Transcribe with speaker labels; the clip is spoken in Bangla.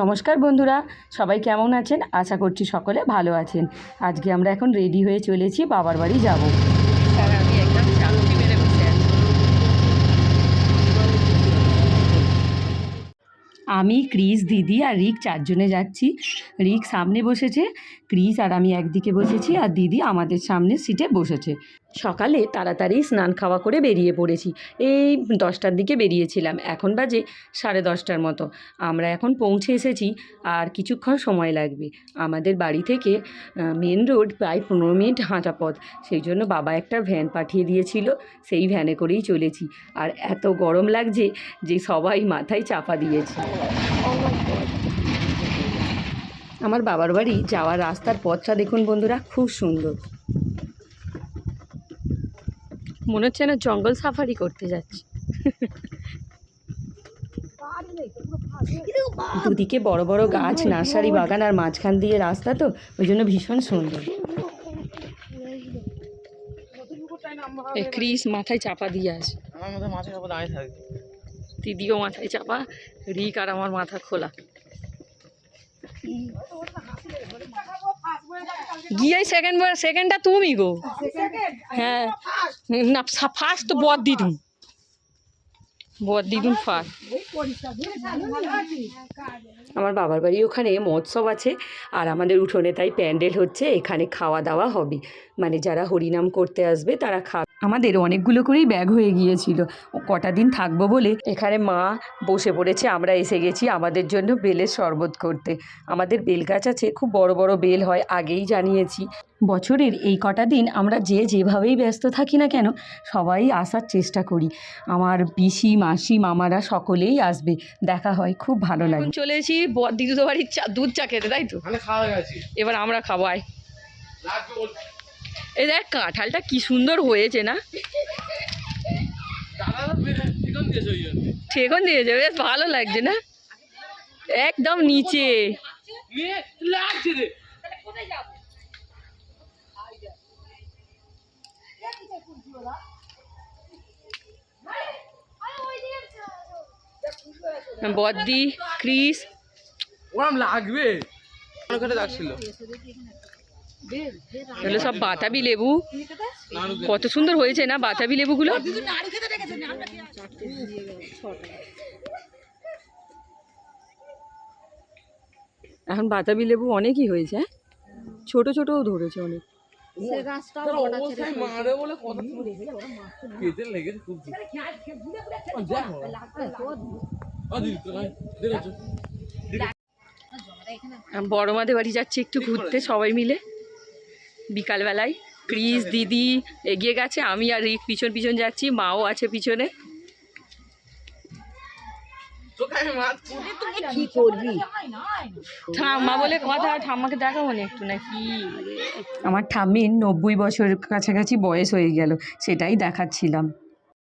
Speaker 1: নমস্কার বন্ধুরা সবাই কেমন আছেন? আশা করছি সকলে ভালো আছেন। আজকে আমরা এখন রেডি হয়ে চলেছি বাবার বাড়ি যাব। আমি ক্রিস দিদি আর রিক চারজনে যাচ্ছি। রিক সামনে বসেছে ক্রিস আর আমি একদিকে বসেছি আর দিদি আমাদের সামনে সিটে বসেছে। সকালে তাড়াতাড়ি স্নান খাওয়া করে বেরিয়ে পড়েছি। এই দশটার দিকে বেরিয়েছিলাম। এখন বাজে সাড়ে দশটার মতো। আমরা এখন পৌঁছে এসেছি, আর কিছুক্ষণ সময় লাগবে। আমাদের বাড়ি থেকে মেন রোড প্রায় পনেরো মিনিট হাঁটা পথ। সেই জন্য বাবা একটা ভ্যান পাঠিয়ে দিয়েছিল, সেই ভ্যানে করেই চলেছি। আর এত গরম লাগছে যে সবাই মাথায় চাপা দিয়েছে। আমার বাবার বাড়ি যাওয়ার রাস্তার পথটা দেখুন বন্ধুরা, খুব সুন্দর। মনে হচ্ছে না জঙ্গল সাফারি করতে যাচ্ছি। দুদিকে বড় বড় গাছ নার্সারি বাগান আর মাঝখান দিয়ে রাস্তা তো ওই জন্য ভীষণ সুন্দর। ক্রিস মাথায় চাপা দিয়ে আছে দিদিও মাথায় চাপা রিক আর আমার মাথা খোলা। গিয়ে সেকেন্ড সেকেন্ডটা তুমি গো। হ্যাঁ। না ফার্স্ট তো বদ দিদুন। বদ দিদুন ফার্স্ট আমার বাবার বাড়ি ওখানে মহোৎসব আছে আর আমাদের উঠোনে তাই প্যান্ডেল হচ্ছে এখানে খাওয়া দাওয়া হবে। মানে যারা হরিনাম করতে আসবে তারা খাবে আমাদের অনেকগুলো করেই ব্যাগ হয়ে গিয়েছিল। কটা দিন থাকব বলে এখানে মা বসে পড়েছে আমরা এসে গেছি আমাদের জন্য বেলের শরবত করতে। আমাদের বেল গাছ আছে খুব বড় বড় বেল হয় আগেই জানিয়েছি। বছরের এই কটা দিন আমরা যে যেভাবেই ব্যস্ত থাকি না কেন সবাই আসার চেষ্টা করি। আমার পিসি মাসি মামারা সকলেই আসবে। দেখা হয় খুব ভালো লাগে। চলে এসেছি দিদু বাড়ির চা দুধ চা খেতে তাই তো?
Speaker 2: খাওয়া গেছি।
Speaker 1: এবার আমরা খাব আয়। এই দেখ কাঁঠালটা কি সুন্দর হয়েছে না? ঠেকন দিয়েছে বেশ ভালো লাগছে না? একদম নিচে।
Speaker 2: লাগছে রে।
Speaker 1: বদ্দি ক্রিস।
Speaker 2: ওরম লাগবে। লাগছিল।
Speaker 1: এগুলো সব বাতাবি লেবু। কত সুন্দর হয়েছে না বাতাবি লেবুগুলো? এখন বাতাবি লেবু অনেকই হয়েছে হ্যাঁ? ছোট ছোটও ধরেছে অনেক।
Speaker 2: মারে বলে কথা কেটে লেগেছে খুব
Speaker 1: আমি বড় মাদের বাড়ি যাচ্ছি একটু ঘুরতে সবাই মিলে। বিকালবেলায় ক্রিস দিদি এগিয়ে গেছে আমি আর রিক পিছন পিছন যাচ্ছি মাও আছে পিছনে। ঠাম্মা বলে কথা ঠাম্মাকে দেখাবো না একটু নাকি? আমার ঠাম্মির নব্বই বছর কাছাকাছি বয়স হয়ে গেল সেটাই দেখাচ্ছিলাম।